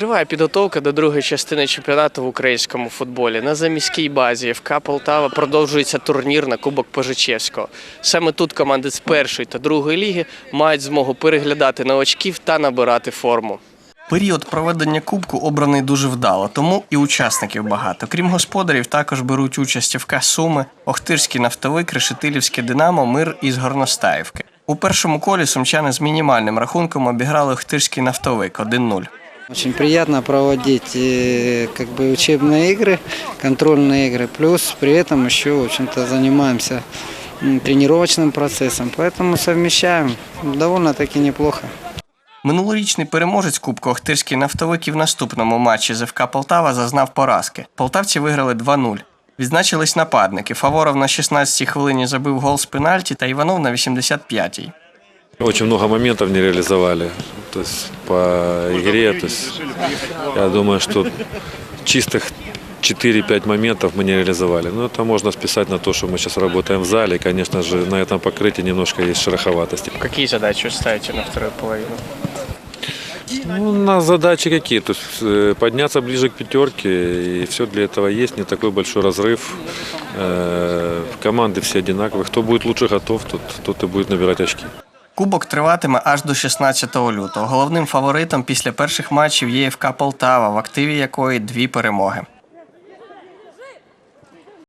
Триває підготовка до другої частини чемпіонату в українському футболі. На заміській базі ФК Полтава продовжується турнір на Кубок Пожичевського. Саме тут команди з першої та другої ліги мають змогу переглядати новачків та набирати форму. Період проведення кубку обраний дуже вдало, тому і учасників багато. Крім господарів, також беруть участь ФК Суми, Охтирський нафтовик, Решетилівське Динамо, Мир із Горностаївки. У першому колі сумчани з мінімальним рахунком обіграли Охтирський нафтовик 1-0. Очень приятно проводить э, как бы учебные игры, контрольные игры, плюс при этом еще, в общем-то, занимаемся м, тренировочным процессом, поэтому совмещаем довольно-таки неплохо. Минулорічний переможець Кубку Охтирський нафтовик і в наступному матчі з ФК Полтава зазнав поразки. Полтавці виграли 2-0. Відзначились нападники. Фаворов на 16-й хвилині забив гол з пенальті та Іванов на 85-й. Очень много моментов не реализовали. То есть по игре, то есть я думаю, что чистых 4-5 моментов мы не реализовали. Но это можно списать на то, что мы сейчас работаем в зале. И, конечно же, на этом покрытии немножко есть шероховатости. Які задачі ставите на вторую половину? Ну, на задачи какие? То есть э, подняться ближе к пятерке, и все для этого есть. Не такой большой разрыв. Э, Команды все одинаковые. Кто будет лучше готов, тот, тот и будет набирать очки. Кубок триватиме аж до 16 лютого. Головним фаворитом після перших матчів є ФК Полтава, в активі якої дві перемоги.